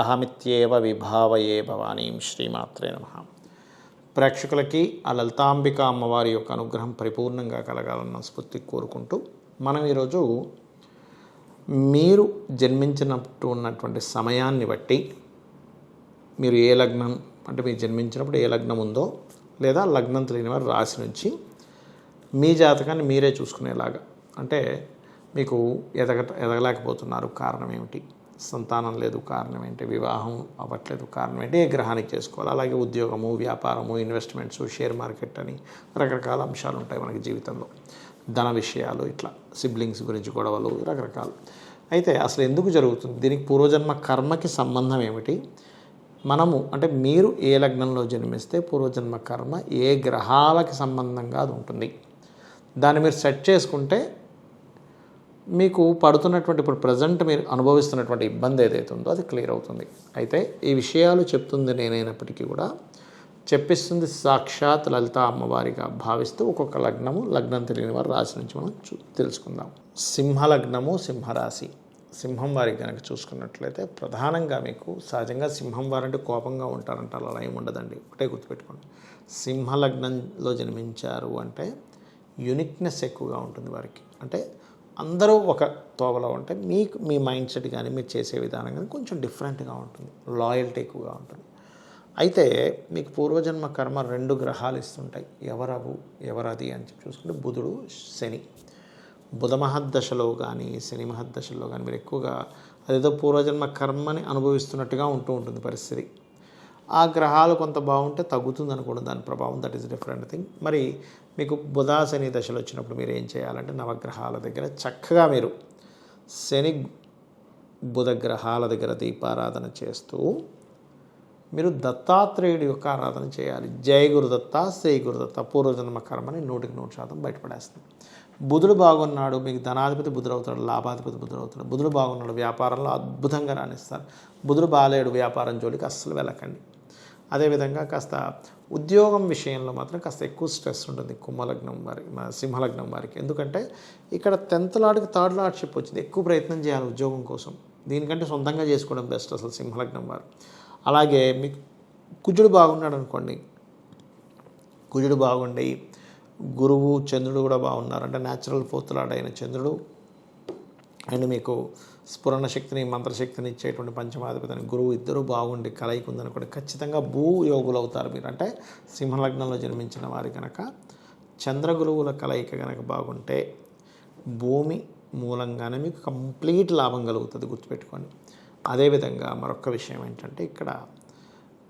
అహమిత్యేవ విభావయే భవానీం శ్రీమాత్రే నమ. ప్రేక్షకులకి ఆ లలితాంబిక అమ్మవారి యొక్క అనుగ్రహం పరిపూర్ణంగా కలగాలన్న స్ఫూర్తి కోరుకుంటూ మనం ఈరోజు మీరు జన్మించినట్టు ఉన్నటువంటి సమయాన్ని బట్టి మీరు ఏ లగ్నం అంటే మీరు జన్మించినప్పుడు ఏ లగ్నం ఉందో లేదా లగ్నం తెలియని వారు రాశి నుంచి మీ జాతకాన్ని మీరే చూసుకునేలాగా. అంటే మీకు ఎదగ ఎదగలేకపోతున్నారు కారణం ఏమిటి? సంతానం లేదు కారణం ఏంటి? వివాహం అవ్వట్లేదు కారణం ఏంటి? ఏ గ్రహానికి చేసుకోవాలి? అలాగే ఉద్యోగము వ్యాపారము ఇన్వెస్ట్మెంట్స్ షేర్ మార్కెట్ అని రకరకాల అంశాలు ఉంటాయి మనకి జీవితంలో. ధన విషయాలు ఇట్లా సిబ్లింగ్స్ గురించి గొడవలు రకరకాలు. అయితే అసలు ఎందుకు జరుగుతుంది? దీనికి పూర్వజన్మ కర్మకి సంబంధం ఏమిటి? మనము అంటే మీరు ఏ లగ్నంలో జన్మిస్తే పూర్వజన్మ కర్మ ఏ గ్రహాలకి సంబంధంగా అది ఉంటుంది. దాన్ని మీరు సెట్ చేసుకుంటే మీకు పడుతున్నటువంటి ఇప్పుడు ప్రజెంట్ మీరు అనుభవిస్తున్నటువంటి ఇబ్బంది ఏదైతే ఉందో అది క్లియర్ అవుతుంది. అయితే ఈ విషయాలు చెప్తుంది నేనైనప్పటికీ కూడా చెప్పిస్తుంది సాక్షాత్ లలిత అమ్మవారిగా భావిస్తూ ఒక్కొక్క లగ్నము లగ్నం తెలియని వారి రాశి నుంచి మనం చూ తెలుసుకుందాం. సింహ లగ్నము సింహరాశి. సింహం వారికి కనుక చూసుకున్నట్లయితే ప్రధానంగా మీకు సహజంగా సింహం వారంటే కోపంగా ఉంటారంట అలా ఏమి ఉండదండి. ఒకటే గుర్తుపెట్టుకోండి. సింహ లగ్నంలో జన్మించారు అంటే యునిక్నెస్ ఎక్కువగా ఉంటుంది వారికి. అంటే అందరూ ఒక తోవలో ఉంటే మీకు మీ మైండ్ సెట్ కానీ మీరు చేసే విధానం కానీ కొంచెం డిఫరెంట్గా ఉంటుంది. లాయల్టీ ఎక్కువగా ఉంటుంది. అయితే మీకు పూర్వజన్మ కర్మ రెండు గ్రహాలు ఇస్తుంటాయి. ఎవరవు ఎవరది అని చెప్పి చూసుకుంటే బుధుడు శని. బుధ మహద్దశలో కానీ శని మహద్దశలో కానీ మీరు ఎక్కువగా అదేదో పూర్వజన్మ కర్మని అనుభవిస్తున్నట్టుగా ఉంటూ ఉంటుంది పరిస్థితి. ఆ గ్రహాలు కొంత బాగుంటే తగ్గుతుంది అనుకోవడం దాని ప్రభావం దట్ ఈస్ డిఫరెంట్ థింగ్ మరి మీకు బుధ శని దశలు వచ్చినప్పుడు మీరు ఏం చేయాలంటే నవగ్రహాల దగ్గర చక్కగా మీరు శని బుధ గ్రహాల దగ్గర దీపారాధన చేస్తూ మీరు దత్తాత్రేయుడి యొక్క ఆరాధన చేయాలి. జయ గురుదత్త శ్రీ గురుదత్త పూర్వజన్మ కర్మని నూటికి నూరు శాతం బయటపడేస్తుంది. బుధుడు బాగున్నాడు మీకు ధనాధిపతి బుధుడవుతాడు లాభాధిపతి బుధుడవుతాడు బుధుడు బాగున్నాడు వ్యాపారంలో అద్భుతంగా రాణిస్తారు. బుధుడు బాలేడు వ్యాపారం జోలికి అస్సలు వెళ్ళకండి. అదేవిధంగా కాస్త ఉద్యోగం విషయంలో మాత్రం కాస్త ఎక్కువ స్ట్రెస్ ఉంటుంది కుంభలగ్నం వారికి సింహలగ్నం వారికి. ఎందుకంటే ఇక్కడ టెన్త్ లాడ్కి థర్డ్ లాడ్షిప్ వచ్చింది. ఎక్కువ ప్రయత్నం చేయాలి ఉద్యోగం కోసం. దీనికంటే సొంతంగా చేసుకోవడం బెస్ట్ అసలు సింహలగ్నం వారు. అలాగే మీకు కుజుడు బాగున్నాడు అనుకోండి కుజుడు బాగుండి గురువు చంద్రుడు కూడా బాగున్నారు. అంటే న్యాచురల్ ఫోర్త్ లాడ్ అయిన చంద్రుడు ఆయన మీకు స్ఫురణ శక్తిని మంత్రశక్తిని ఇచ్చేటువంటి పంచమాధిపతిని గురువు ఇద్దరు బాగుండి కలయిక ఉందనుకోండి ఖచ్చితంగా భూ యోగులు అవుతారు మీరు. అంటే సింహలగ్నంలో జన్మించిన వారి కనుక చంద్రగురువుల కలయిక కనుక బాగుంటే భూమి మూలంగానే మీకు కంప్లీట్ లాభం కలుగుతుంది గుర్తుపెట్టుకోండి. అదేవిధంగా మరొక విషయం ఏంటంటే ఇక్కడ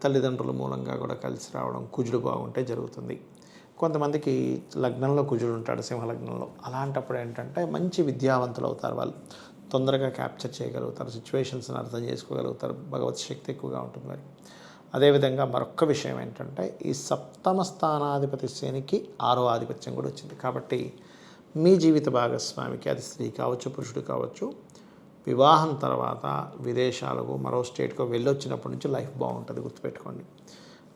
తల్లిదండ్రుల మూలంగా కూడా కలిసి రావడం కుజుడు బాగుంటే జరుగుతుంది. కొంతమందికి లగ్నంలో కుజుడు ఉంటాడు సింహలగ్నంలో. అలాంటప్పుడు ఏంటంటే మంచి విద్యావంతులు అవుతారు వాళ్ళు. తొందరగా క్యాప్చర్ చేయగలుగుతారు సిచ్యువేషన్స్ని అర్థం చేసుకోగలుగుతారు భగవత్ శక్తి ఎక్కువగా ఉంటుంది మరి. అదేవిధంగా మరొక విషయం ఏంటంటే ఈ సప్తమ స్థానాధిపతి శనికి ఆరో ఆధిపత్యం కూడా వచ్చింది. కాబట్టి మీ జీవిత భాగస్వామికి అది స్త్రీ కావచ్చు పురుషుడు కావచ్చు వివాహం తర్వాత విదేశాలకు మరో స్టేట్కు వెళ్ళొచ్చినప్పటి నుంచి లైఫ్ బాగుంటుంది గుర్తుపెట్టుకోండి.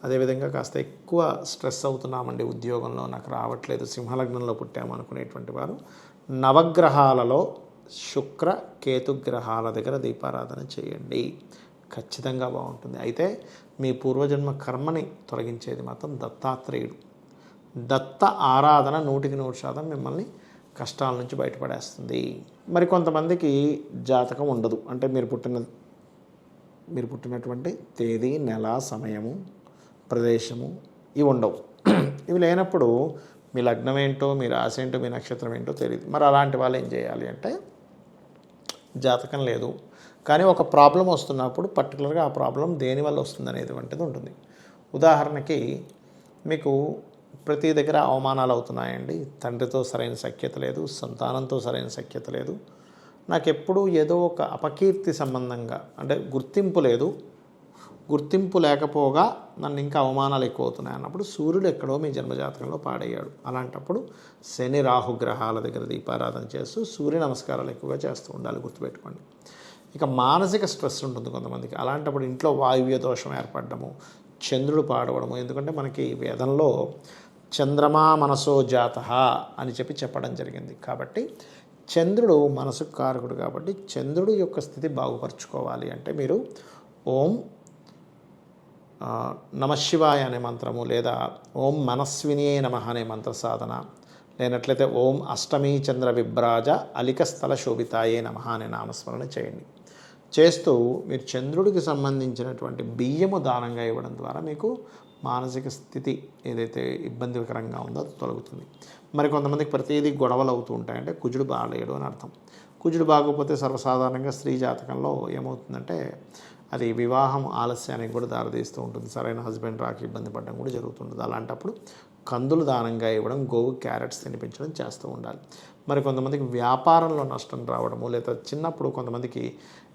అదేవిధంగా కాస్త ఎక్కువ స్ట్రెస్ అవుతున్నామండి ఉద్యోగంలో నాకు రావట్లేదు సింహలగ్నంలో పుట్టామనుకునేటువంటి వారు. నవగ్రహాలలో శుక్ర కేతు గ్రహాల దగ్గర దీపారాధన చేయండి. ఖచ్చితంగా బాగుంటుంది. అయితే మీ పూర్వజన్మ కర్మని తొలగించేది మాత్రం దత్తాత్రేయుడు. దత్త ఆరాధన నూటికి నూరు శాతం మిమ్మల్ని కష్టాల నుంచి బయటపడేస్తుంది. మరి కొంతమందికి జాతకం ఉండదు. అంటే మీరు పుట్టిన మీరు పుట్టినటువంటి తేదీ నెల సమయము ప్రదేశము ఇవి ఉండవు. ఇవి లేనప్పుడు మీ లగ్నం ఏంటో మీ రాశి ఏంటో మీ నక్షత్రం ఏంటో తెలియదు మరి అలాంటి వాళ్ళు ఏం చేయాలి అంటే జాతకం లేదు. కానీ ఒక ప్రాబ్లం వస్తున్నప్పుడు పర్టికులర్గా ఆ ప్రాబ్లం దేని వల్ల వస్తుంది అనేది వంటిది ఉంటుంది. ఉదాహరణకి మీకు ప్రతి దగ్గర అవమానాలు అవుతున్నాయండి. తండ్రితో సరైన సఖ్యత లేదు సంతానంతో సరైన సఖ్యత లేదు. నాకు ఎప్పుడూ ఏదో ఒక అపకీర్తి సంబంధంగా అంటే గుర్తింపు లేదు. గుర్తింపు లేకపోగా నన్ను ఇంకా అవమానాలు ఎక్కువ అవుతున్నాయి అన్నప్పుడు సూర్యుడు ఎక్కడో మీ జన్మజాతకంలో పాడయ్యాడు. అలాంటప్పుడు శని రాహు గ్రహాల దగ్గర దీపారాధన చేస్తూ సూర్య నమస్కారాలు ఎక్కువగా చేస్తూ ఉండాలి గుర్తుపెట్టుకోండి. ఇక మానసిక స్ట్రెస్ ఉంటుంది కొంతమందికి. అలాంటప్పుడు ఇంట్లో వాయువ్య దోషం ఏర్పడము చంద్రుడు పాడవడము ఎందుకంటే మనకి వేదంలో చంద్రమా మనసో జాత అని చెప్పి చెప్పడం జరిగింది. కాబట్టి చంద్రుడు మనసుకు కారకుడు కాబట్టి చంద్రుడు యొక్క స్థితి బాగుపరుచుకోవాలి అంటే మీరు ఓం నమశివాయ అనే మంత్రము లేదా ఓం మనస్వినియే నమ అనే మంత్ర సాధన. లేనట్లయితే ఓం అష్టమీ చంద్ర విభ్రాజ అలిక స్థల శోభితాయే నమ అనే నామస్మరణ చేయండి. చేస్తూ మీరు చంద్రుడికి సంబంధించినటువంటి బియ్యము దానంగా ఇవ్వడం ద్వారా మీకు మానసిక స్థితి ఏదైతే ఇబ్బందికరంగా ఉందో అది తొలగుతుంది. మరి కొంతమందికి ప్రతిదీ గొడవలు అవుతూ ఉంటాయంటే కుజుడు బాగలేడు అని అర్థం. కుజుడు బాగోకపోతే సర్వసాధారణంగా స్త్రీ జాతకంలో ఏమవుతుందంటే అది వివాహం ఆలస్యానికి కూడా దారితీస్తూ ఉంటుంది. సరైన హస్బెండ్ రాక ఇబ్బంది పడడం కూడా జరుగుతుంటుంది. అలాంటప్పుడు కందులు దానంగా ఇవ్వడం గోవు క్యారెట్స్ తినిపించడం చేస్తూ ఉండాలి. మరి కొంతమందికి వ్యాపారంలో నష్టం రావడము లేదా చిన్నప్పుడు కొంతమందికి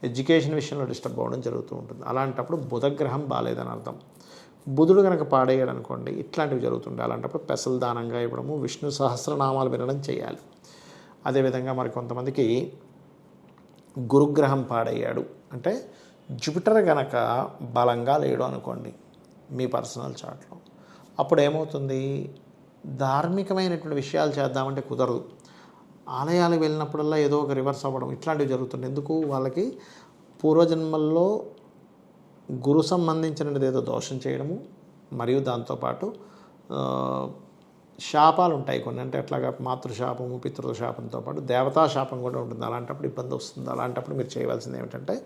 ఎడ్యుకేషన్ విషయంలో డిస్టర్బ్ అవ్వడం జరుగుతూ ఉంటుంది. అలాంటప్పుడు బుధగ్రహం బాగాలేదని అర్థం. బుధుడు కనుక పాడేయడం అనుకోండి ఇట్లాంటివి జరుగుతుండే అలాంటప్పుడు పెసలు దానంగా ఇవ్వడము విష్ణు సహస్రనామాలు వినడం చేయాలి. అదేవిధంగా మరి కొంతమందికి గురుగ్రహం పాడయ్యాడు అంటే జూపిటర్ గనక బలంగా లేడు అనుకోండి మీ పర్సనల్ చార్ట్లో అప్పుడు ఏమవుతుంది? ధార్మికమైనటువంటి విషయాలు చేద్దామంటే కుదరదు. ఆలయాలకు వెళ్ళినప్పుడల్లా ఏదో ఒక రివర్స్ అవ్వడం ఇట్లాంటివి జరుగుతుంది ఎందుకు? వాళ్ళకి పూర్వజన్మల్లో గురు సంబంధించినది ఏదో దోషం చేయడము మరియు దాంతోపాటు శాపాలు ఉంటాయి కొన్ని. అంటే అట్లాగా మాతృశాపము పితృశాపంతో పాటు దేవతా శాపం కూడా ఉంటుంది. అలాంటప్పుడు ఇబ్బంది వస్తుంది. అలాంటప్పుడు మీరు చేయవలసింది ఏమిటంటే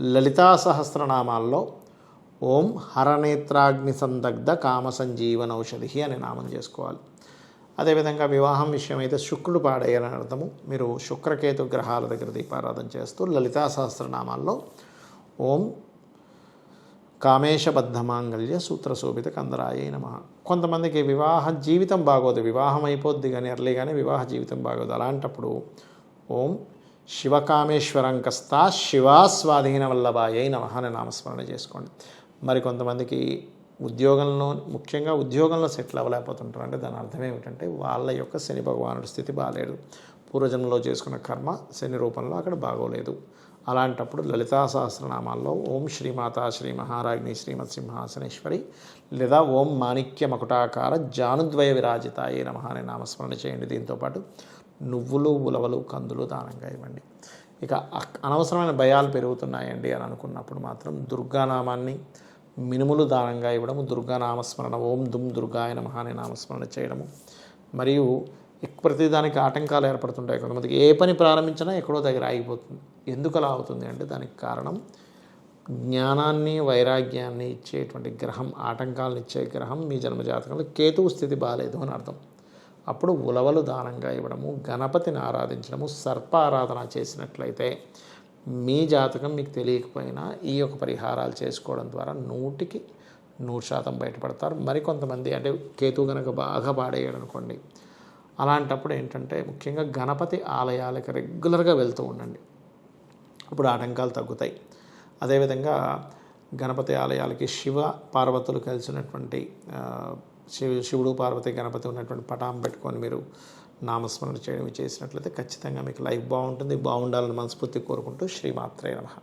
లలితా సహస్రనామాల్లో ఓం హరనేత్రాగ్ని సందగ్ధ కామ సంజీవన ఔషధి అనే నామం చేసుకోవాలి. అదేవిధంగా వివాహం విషయం అయితే శుక్రుడు పాడేయాలని అర్థము. మీరు శుక్రకేతు గ్రహాల దగ్గర దీపారాధన చేస్తూ లలితా సహస్రనామాల్లో ఓం కామేశబద్ధమాంగళ్య సూత్రశోభిత కందరాయ నమ. కొంతమందికి వివాహ జీవితం బాగోదు వివాహం అయిపోద్ది కానీ ఎర్లీ కానీ వివాహ జీవితం బాగోదు. అలాంటప్పుడు ఓం శివకామేశ్వరం కస్తా శివాస్వాధీన వల్లభాయ నమ అని నామస్మరణ చేసుకోండి. మరి కొంతమందికి ఉద్యోగంలో ముఖ్యంగా ఉద్యోగంలో సెటిల్ అవ్వలేకపోతుంటారు. అంటే దాని అర్థం ఏమిటంటే వాళ్ళ యొక్క శని భగవానుడి స్థితి బాగాలేదు పూర్వజన్మలో చేసుకున్న కర్మ శని రూపంలో అక్కడ బాగోలేదు. అలాంటప్పుడు లలితా సహస్రనామాల్లో ఓం శ్రీమాత శ్రీ మహారాజ్ని శ్రీమత్ సింహాసనేశ్వరి లేదా ఓం మాణిక్య మకుటాకార జానుద్వయ విరాజితాయే నమ అనే నామస్మరణ చేయండి. దీంతోపాటు నువ్వులు ఉలవలు కందులు దానంగా ఇవ్వండి. ఇక అనవసరమైన భయాలు పెరుగుతున్నాయండి అని అనుకున్నప్పుడు మాత్రం దుర్గానామాన్ని మినుములు దానంగా ఇవ్వడము దుర్గానామస్మరణ ఓం దుమ్ దుర్గాయ నమ అనే నామస్మరణ చేయడము మరియు ప్రతిదానికి ఆటంకాలు ఏర్పడుతుంటాయి కొంతమందికి. ఏ పని ప్రారంభించినా ఎక్కడో దగ్గర ఆగిపోతుంది. ఎందుకు అలా అవుతుంది అంటే దానికి కారణం జ్ఞానాన్ని వైరాగ్యాన్ని ఇచ్చేటువంటి గ్రహం ఆటంకాలను ఇచ్చే గ్రహం మీ జన్మజాతకంలో కేతువు స్థితి బాగాలేదు అని అర్థం. అప్పుడు ఉలవలు దానంగా ఇవ్వడము గణపతిని ఆరాధించడము సర్ప ఆరాధన చేసినట్లయితే మీ జాతకం మీకు తెలియకపోయినా ఈ యొక్క పరిహారాలు చేసుకోవడం ద్వారా నూటికి నూరు శాతం బయటపడతారు. మరికొంతమంది అంటే కేతు కనుక బాగా పాడేయడం అనుకోండి అలాంటప్పుడు ఏంటంటే ముఖ్యంగా గణపతి ఆలయాలకు రెగ్యులర్గా వెళ్తూ ఉండండి. అప్పుడు ఆటంకాలు తగ్గుతాయి. అదేవిధంగా గణపతి ఆలయాలకి శివ పార్వతులు కలిసినటువంటి ఆ, శివ శివుడు పార్వతి గణపతి ఉన్నటువంటి పటాం పెట్టుకొని మీరు నామస్మరణ చేయడం చేసినట్లయితే ఖచ్చితంగా మీకు లైఫ్ బాగుంటుంది. బాగుండాలని మనస్ఫూర్తి కోరుకుంటూ శ్రీమాత్రే నమః.